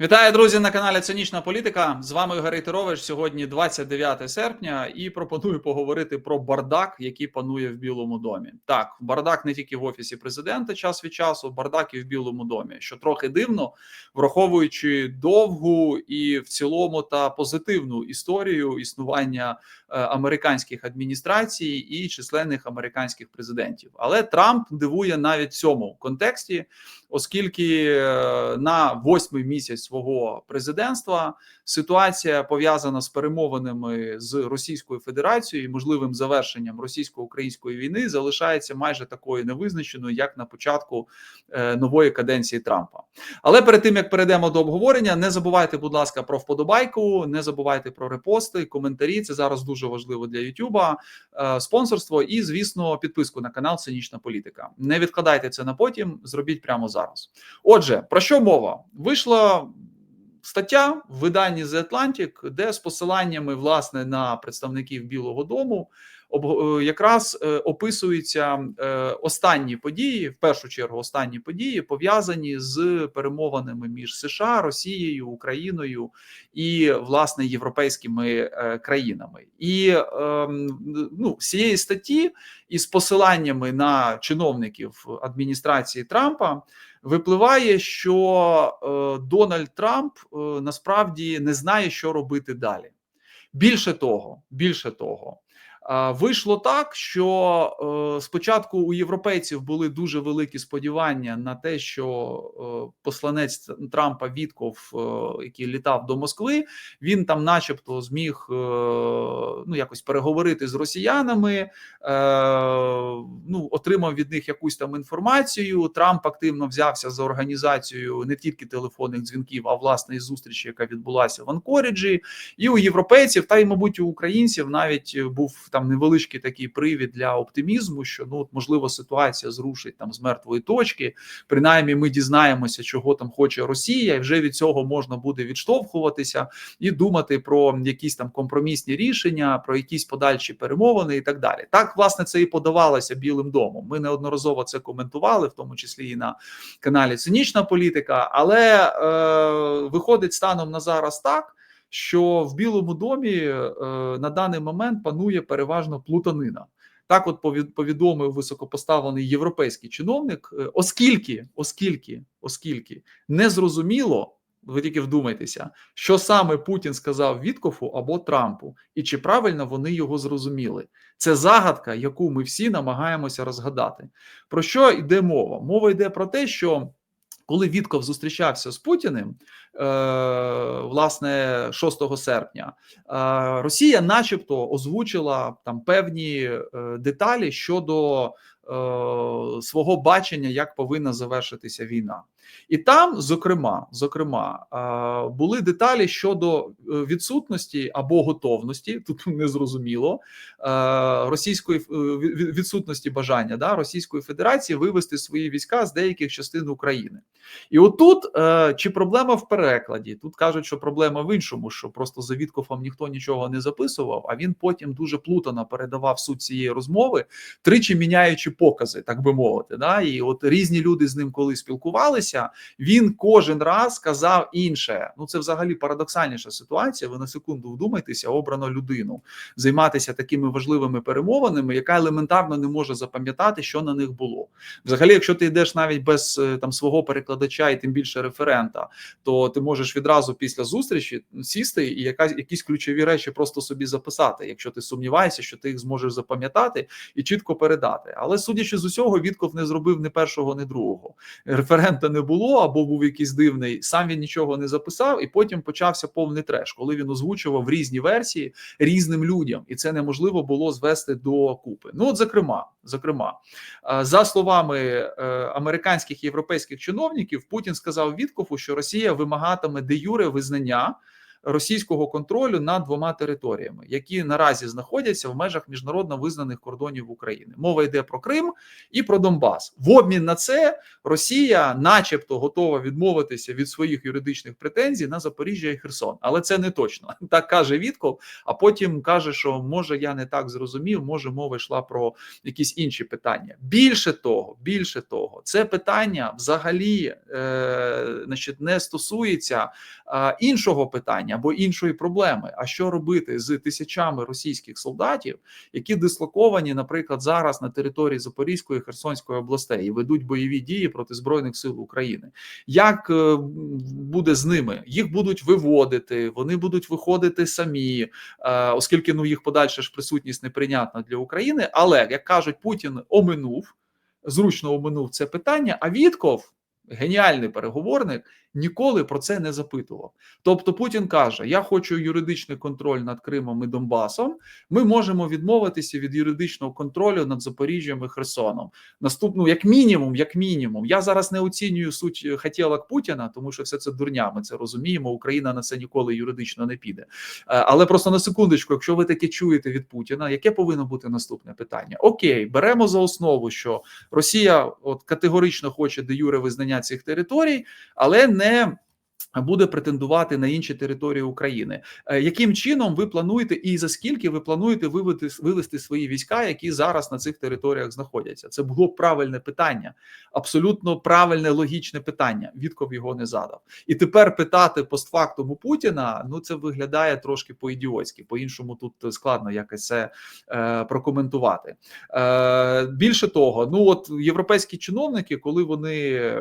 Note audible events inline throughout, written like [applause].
Вітаю, друзі, на каналі Цинічна Політика. З вами Ігор Рейтерович. Сьогодні 29 серпня, і пропоную поговорити про бардак, який панує в Білому домі. Так, бардак не тільки в офісі президента, час від часу, бардак і в Білому домі, що трохи дивно, враховуючи довгу і в цілому та позитивну історію існування е, американських адміністрацій і численних американських президентів. Але Трамп дивує навіть в цьому контексті, оскільки е, на восьмий місяць свого президентства ситуація пов'язана з перемовинами з Російською Федерацією і можливим завершенням російсько-української війни залишається майже такою невизначеною, як на початку е, нової каденції Трампа. Але перед тим як перейдемо до обговорення, не забувайте, будь ласка, про вподобайку, не забувайте про репости, коментарі. Це зараз дуже важливо для Ютуба, е, спонсорство і, звісно, підписку на канал Цинічна Політика. Не відкладайте це на потім, зробіть прямо зараз. Отже, про що мова? Вийшла стаття в виданні The Atlantic, де з посиланнями власне на представників Білого Дому якраз е, описуються е, останні події, в першу чергу, останні події пов'язані з перемовинами між США, Росією, Україною і власне європейськими е, країнами. І е, ну, з цієї статті із посиланнями на чиновників адміністрації Трампа випливає, що е, Дональд Трамп е, насправді не знає, що робити далі. Більше того, більше того, Вийшло так, що е, спочатку у європейців були дуже великі сподівання на те, що е, посланець Трампа Вітков, е, який літав до Москви, він там, начебто, зміг ну якось переговорити з росіянами, ну отримав від них якусь там інформацію. Трамп активно взявся за організацією не тільки телефонних дзвінків, а власне і зустрічі, яка відбулася в Анкоріджі, і у європейців, та й мабуть у українців навіть був там невеличкий такий привід для оптимізму, що ну можливо ситуація зрушить там з мертвої точки. Принаймні, ми дізнаємося, чого там хоче Росія, і вже від цього можна буде відштовхуватися і думати про якісь там компромісні рішення, про якісь подальші перемовини і так далі. Так, власне, це і подавалося Білим домом. Ми неодноразово це коментували, в тому числі і на каналі Цинічна політика, але е, виходить станом на зараз так що в Білому домі е, на даний момент панує переважно плутанина. Так, от повідомив високопоставлений європейський чиновник, е, оскільки, оскільки, оскільки не зрозуміло, ви тільки вдумайтеся, що саме Путін сказав Віткофу або Трампу, і чи правильно вони його зрозуміли. Це загадка, яку ми всі намагаємося розгадати. Про що йде мова? Мова йде про те, що коли Вітков зустрічався з Путіним, е, власне, 6 серпня, е, Росія, начебто, озвучила там певні е, деталі щодо свого бачення, як повинна завершитися війна. І там, зокрема, зокрема, були деталі щодо відсутності або готовності, тут [laughs] незрозуміло російської відсутності бажання да, Російської Федерації вивести свої війська з деяких частин України. І отут чи проблема в перекладі? Тут кажуть, що проблема в іншому, що просто за Віткофом ніхто нічого не записував, а він потім дуже плутано передавав суть цієї розмови, тричі міняючи покази, так би мовити. Да? І от різні люди з ним коли спілкувалися, він кожен раз казав інше. Ну це взагалі парадоксальніша ситуація. Ви на секунду вдумайтеся, обрано людину займатися такими важливими перемовинами, яка елементарно не може запам'ятати, що на них було. Взагалі, якщо ти йдеш навіть без е, там свого перекладача і тим більше референта, то ти можеш відразу після зустрічі сісти і якась якісь ключові речі просто собі записати, якщо ти сумніваєшся, що ти їх зможеш запам'ятати і чітко передати. Але судячи з усього, Вітков не зробив ні першого, ні другого. Референта не було або був якийсь дивний. Сам він нічого не записав, і потім почався повний треш, коли він озвучував різні версії різним людям, і це неможливо було звести до купи. Ну, от, зокрема, зокрема, за словами е, американських європейських чиновників, Путін сказав Віткофу, що Росія вимагатиме де юре визнання. Російського контролю над двома територіями, які наразі знаходяться в межах міжнародно визнаних кордонів України. Мова йде про Крим і про Донбас. В обмін на це Росія, начебто, готова відмовитися від своїх юридичних претензій на Запоріжжя і Херсон, але це не точно. [laughs] Так каже Вітков, а потім каже, що може я не так зрозумів, може мова йшла про якісь інші питання. Більше того, більше того, це питання взагалі е, значить, не стосується е, іншого питання або іншої проблеми. А що робити з тисячами російських солдатів, які дислоковані, наприклад, зараз на території Запорізької і Херсонської областей і ведуть бойові дії проти збройних сил України? Як е, буде з ними? Їх будуть виводити, вони будуть виходити самі, е, оскільки ну їх подальша ж присутність неприйнятна для України. Але як кажуть, Путін оминув зручно оминув це питання. А Вітков, геніальний переговорник, ніколи про це не запитував. Тобто Путін каже: Я хочу юридичний контроль над Кримом і Донбасом. Ми можемо відмовитися від юридичного контролю над Запоріжжям і Херсоном. Наступну, як мінімум, як мінімум, я зараз не оцінюю суть хотілок Путіна, тому що все це дурня. Ми це розуміємо. Україна на це ніколи юридично не піде. Е, але просто на секундочку, якщо ви таке чуєте від Путіна, яке повинно бути наступне питання? Окей, беремо за основу, що Росія от категорично хоче де юре визнання цих територій, але не не буде претендувати на інші території України. Е, яким чином ви плануєте і за скільки ви плануєте вивести вивести свої війська, які зараз на цих територіях знаходяться? Це було правильне питання, абсолютно правильне логічне питання. Відков його не задав. І тепер питати постфактум у Путіна. Ну це виглядає трошки по ідіотськи. По іншому тут складно якось це е, прокоментувати. Е, Більше того, ну от європейські чиновники, коли вони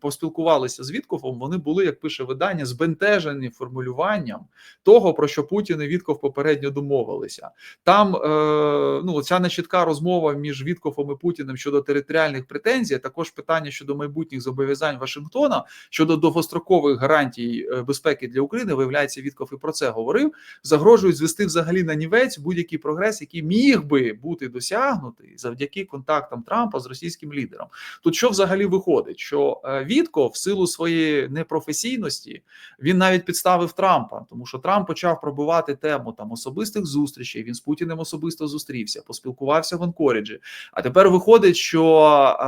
поспілкувалися з Вітковом, вони були як пише видання збентежені формулюванням того, про що Путін і Вітков попередньо домовилися. Там е, ну ця нечітка розмова між Віткофом і Путіним щодо територіальних претензій, також питання щодо майбутніх зобов'язань Вашингтона щодо довгострокових гарантій е, безпеки для України. Виявляється, Вітков і про це говорив. Загрожують звести взагалі на нівець будь-який прогрес, який міг би бути досягнутий завдяки контактам Трампа з російським лідером. Тут що взагалі виходить? Що е, Вітков в силу своєї непрофесійності діяльності. Він навіть підставив Трампа, тому що Трамп почав пробивати тему там особистих зустрічей. Він з Путіним особисто зустрівся, поспілкувався в Анкоріджі. А тепер виходить, що е,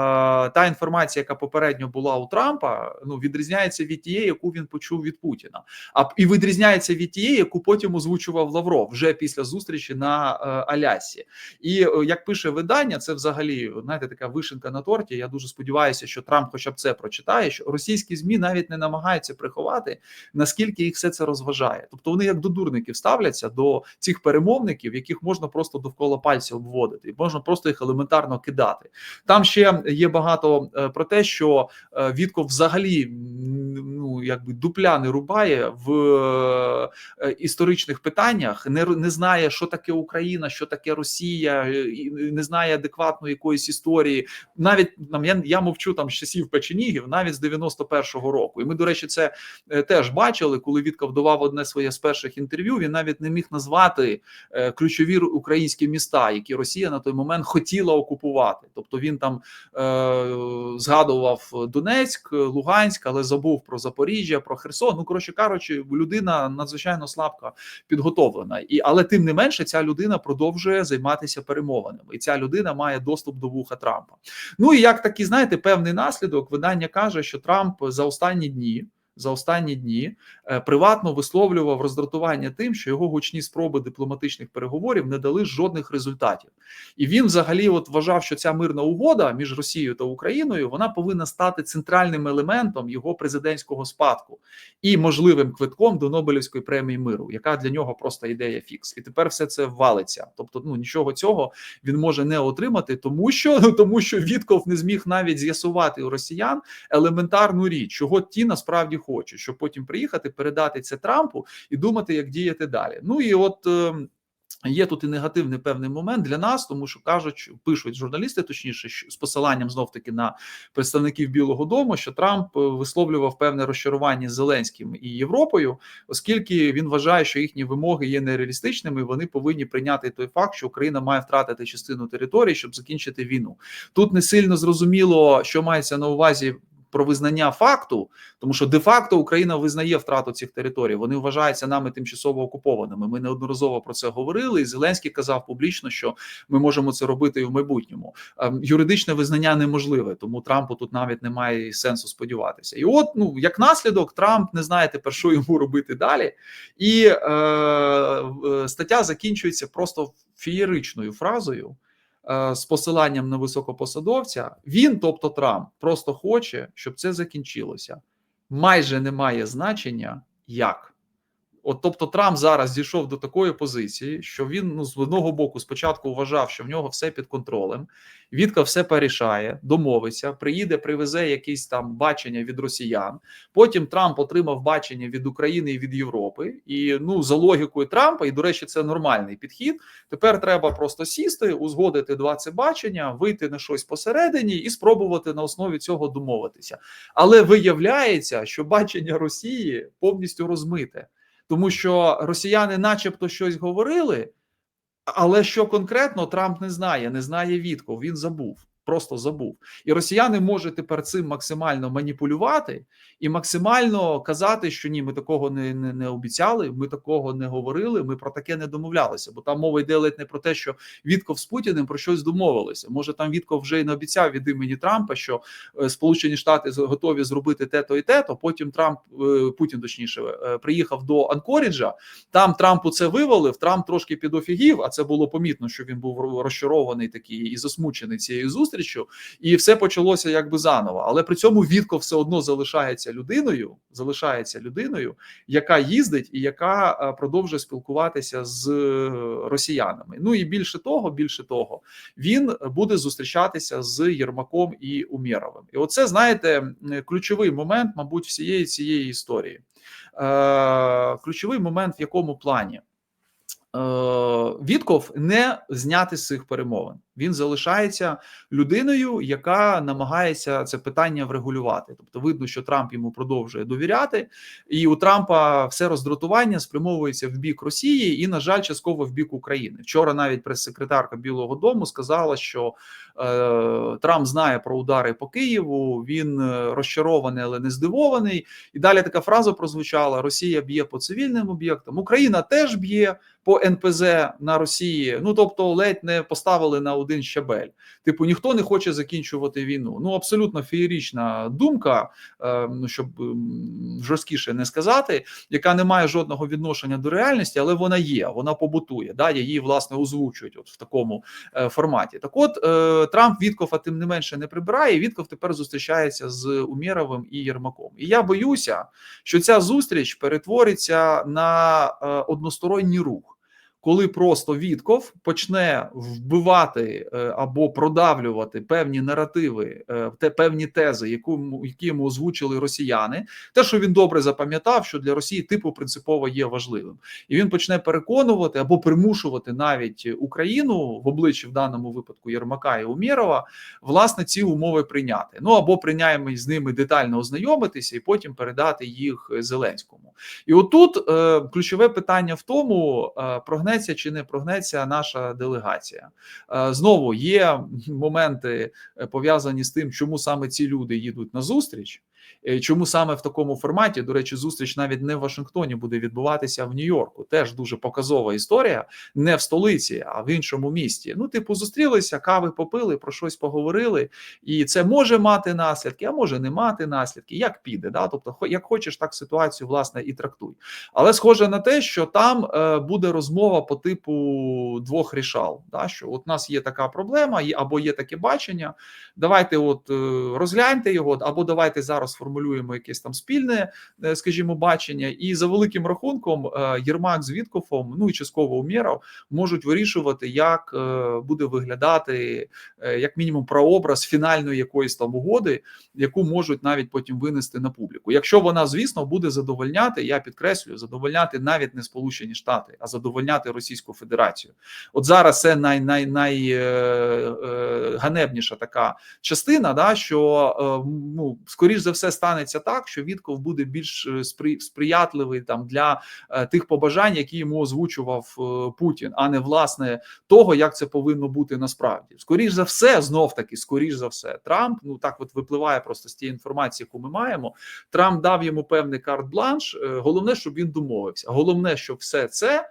та інформація, яка попередньо була у Трампа, ну відрізняється від тієї, яку він почув від Путіна, а і відрізняється від тієї, яку потім озвучував Лавров вже після зустрічі на е, Алясі. І е, як пише видання, це взагалі знаєте, така вишенка на торті. Я дуже сподіваюся, що Трамп, хоча б це прочитає, що російські змі навіть не намагаються приховати приховати, наскільки їх все це розважає. Тобто вони як до дурників ставляться до цих перемовників, яких можна просто довкола пальця обводити, можна просто їх елементарно кидати. Там ще є багато е, про те, що е, Вітков взагалі ну якби дупля не рубає в е, історичних питаннях, не не знає, що таке Україна, що таке Росія, не знає адекватно якоїсь історії. Навіть там я я мовчу там з часів печенігів, навіть з 91-го року. І ми, до речі, це теж бачили, коли Вітков давав одне своє з перших інтерв'ю. Він навіть не міг назвати е, ключові українські міста, які Росія на той момент хотіла окупувати. Тобто він там е, згадував Донецьк, Луганськ, але забув про Запоріжжя, про Херсон. Ну коротше кажучи, людина надзвичайно слабко підготовлена, і але тим не менше, ця людина продовжує займатися перемовинами, і ця людина має доступ до вуха Трампа. Ну і як такий, знаєте, певний наслідок видання каже, що Трамп за останні дні за останні дні е, приватно висловлював роздратування тим, що його гучні спроби дипломатичних переговорів не дали жодних результатів, і він взагалі от вважав, що ця мирна угода між Росією та Україною вона повинна стати центральним елементом його президентського спадку і можливим квитком до Нобелівської премії миру, яка для нього просто ідея фікс, і тепер все це валиться. Тобто, ну нічого цього він може не отримати, тому що [laughs] тому що Вітков не зміг навіть з'ясувати у росіян елементарну річ, чого ті насправді хоче, щоб потім приїхати, передати це Трампу і думати, як діяти далі. Ну і от. Ем, є тут і негативний певний момент для нас, тому що кажуть, пишуть журналісти, точніше, з посиланням знов таки на представників Білого Дому, що Трамп е, висловлював певне розчарування з Зеленським і Європою, оскільки він вважає, що їхні вимоги є нереалістичними. Вони повинні прийняти той факт, що Україна має втратити частину території, щоб закінчити війну. Тут не сильно зрозуміло, що мається на увазі про визнання факту, тому що де-факто Україна визнає втрату цих територій. Вони вважаються нами тимчасово окупованими. Ми неодноразово про це говорили. І Зеленський казав публічно, що ми можемо це робити і в майбутньому. Ем, Юридичне визнання неможливе, тому Трампу тут навіть немає сенсу сподіватися. І от ну як наслідок, Трамп не знає тепер, що йому робити далі, і е, е, стаття закінчується просто фієричною фразою. Е, З посиланням на високопосадовця, він, тобто Трамп, просто хоче, щоб це закінчилося. Майже немає значення, як. От, тобто, Трамп зараз дійшов до такої позиції, що він ну з одного боку спочатку вважав, що в нього все під контролем. Вітка все порішає, домовиться, приїде, привезе якісь там бачення від росіян. Потім Трамп отримав бачення від України і від Європи. І ну за логікою Трампа, і до речі, це нормальний підхід. Тепер треба просто сісти, узгодити два це бачення, вийти на щось посередині і спробувати на основі цього домовитися. Але виявляється, що бачення Росії повністю розмите, тому що росіяни, начебто, щось говорили. Але що конкретно Трамп не знає, не знає відков, він забув, просто забув. І росіяни можуть тепер цим максимально маніпулювати і максимально казати, що ні, ми такого не, не, не обіцяли, ми такого не говорили, ми про таке не домовлялися. Бо там мова йде ледь не про те, що Вітков з Путіним про щось домовилися. Може, там Вітков вже й не обіцяв від імені Трампа, що е, Сполучені Штати готові зробити те-то і те-то. Потім Трамп е, Путін точніше е, приїхав до Анкоріджа. Там Трампу це вивалив. Трамп трошки підофігів, а це було помітно, що він був ро- розчарований такий і засмучений цією зустрічю, і все почалося якби заново. Але при цьому Вітко все одно залишається людиною, залишається людиною, яка їздить і яка е, продовжує спілкуватися з е, росіянами. Ну і більше того, більше того, він буде зустрічатися з Єрмаком і Умєровим. І оце знаєте ключовий момент, мабуть, всієї цієї історії. Е, ключовий момент в якому плані. Е, Вітков не зняти з цих перемовин. Він залишається людиною, яка намагається це питання врегулювати. Тобто, видно, що Трамп йому продовжує довіряти, і у Трампа все роздратування спрямовується в бік Росії і, на жаль, частково в бік України. Вчора навіть прес-секретарка Білого Дому сказала, що е, Трамп знає про удари по Києву. Він е, розчарований, але не здивований. І далі така фраза прозвучала: Росія б'є по цивільним об'єктам, Україна теж б'є по НПЗ на Росії. Ну тобто, ледь не поставили на один щабель. Типу, ніхто не хоче закінчувати війну. Ну абсолютно феєрічна думка, е, ну щоб жорсткіше не сказати, яка не має жодного відношення до реальності, але вона є, вона побутує. Да, її власне озвучують от в такому е, форматі. Так, от е, Трамп Віткофа тим не менше не прибирає. Вітков тепер зустрічається з Умєровим і Єрмаком. І я боюся, що ця зустріч перетвориться на односторонній рух. Коли просто Вітков почне вбивати е, або продавлювати певні наративи, е, те певні тези, яку які йому озвучили росіяни, те, що він добре запам'ятав, що для Росії типу принципово є важливим, і він почне переконувати або примушувати навіть Україну в обличчі в даному випадку Єрмака і Умєрова, власне, ці умови прийняти. Ну або принаймні з ними детально ознайомитися і потім передати їх Зеленському. І отут е, ключове питання в тому, е, прогнеться чи не прогнеться наша делегація. Е, знову є моменти е, пов'язані з тим, чому саме ці люди їдуть на зустріч. Е, Чому саме в такому форматі? До речі, зустріч навіть не в Вашингтоні буде відбуватися а в Нью-Йорку. Теж дуже показова історія, не в столиці, а в іншому місті. Ну, типу, зустрілися, кави попили, про щось поговорили, і це може мати наслідки, а може не мати наслідки. Як піде? Да? Тобто, як хочеш, так ситуацію власне і трактуй. Але схоже на те, що там е, буде розмова по типу двох рішал. Да? Що от у нас є така проблема, або є таке бачення. Давайте, от е, розгляньте його, або давайте зараз формулюємо якесь там спільне, е, скажімо, бачення. І за великим рахунком е, Єрмак з Віткофом, ну і частково Умєров, можуть вирішувати, як е, буде виглядати як мінімум прообраз фінальної якоїсь там угоди, яку можуть навіть потім винести на публіку. Якщо вона, звісно, буде задовольняти, я підкреслюю, задовольняти навіть не Сполучені Штати, а задовольняти Російську Федерацію. От зараз це най, най, най ганебніша така частина, да що ну скоріш за все станеться так, що Вітков буде більш е, сприятливий там для е, тих побажань, які йому озвучував е, Путін, а не власне того, як це повинно бути насправді. Скоріш за все, знов таки, скоріш за все, Трамп ну так от випливає просто з тієї інформації, яку ми маємо. Трамп дав йому певний карт-бланш. Головне, щоб він домовився. Головне, щоб все це.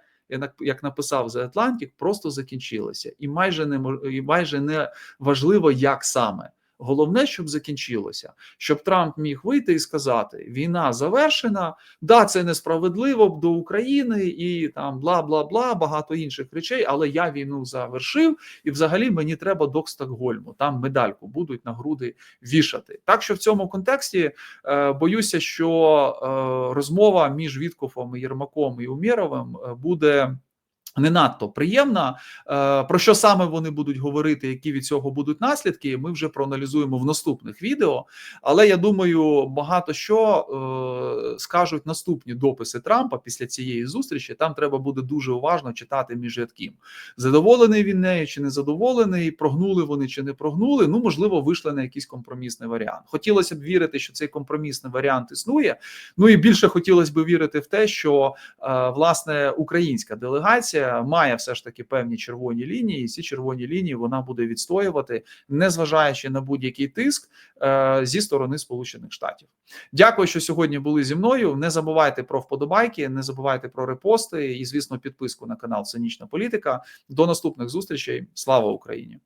Як написав The Atlantic, просто закінчилося, і майже не і майже не важливо, як саме. Головне, щоб закінчилося, щоб Трамп міг вийти і сказати: війна завершена, да, це несправедливо до України і там бла бла бла, багато інших речей. Але я війну завершив, і взагалі мені треба до Стокгольму. Там медальку будуть на груди вішати. Так що в цьому контексті е, боюся, що е, розмова між Віткофом і Єрмаком і Умєровим е, буде. Не надто приємна. Е, Про що саме вони будуть говорити, які від цього будуть наслідки, ми вже проаналізуємо в наступних відео. Але я думаю, багато що е, скажуть наступні дописи Трампа після цієї зустрічі. Там треба буде дуже уважно читати між рядків. Задоволений він нею чи не задоволений, прогнули вони чи не прогнули. Ну, можливо, вийшли на якийсь компромісний варіант. Хотілося б вірити, що цей компромісний варіант існує. Ну і більше хотілося б вірити в те, що е, власне українська делегація має все ж таки певні червоні лінії, і ці червоні лінії вона буде відстоювати, незважаючи на будь-який тиск е, зі сторони Сполучених Штатів. Дякую, що сьогодні були зі мною. Не забувайте про вподобайки, не забувайте про репости і, звісно, підписку на канал Цинічна Політика. До наступних зустрічей. Слава Україні!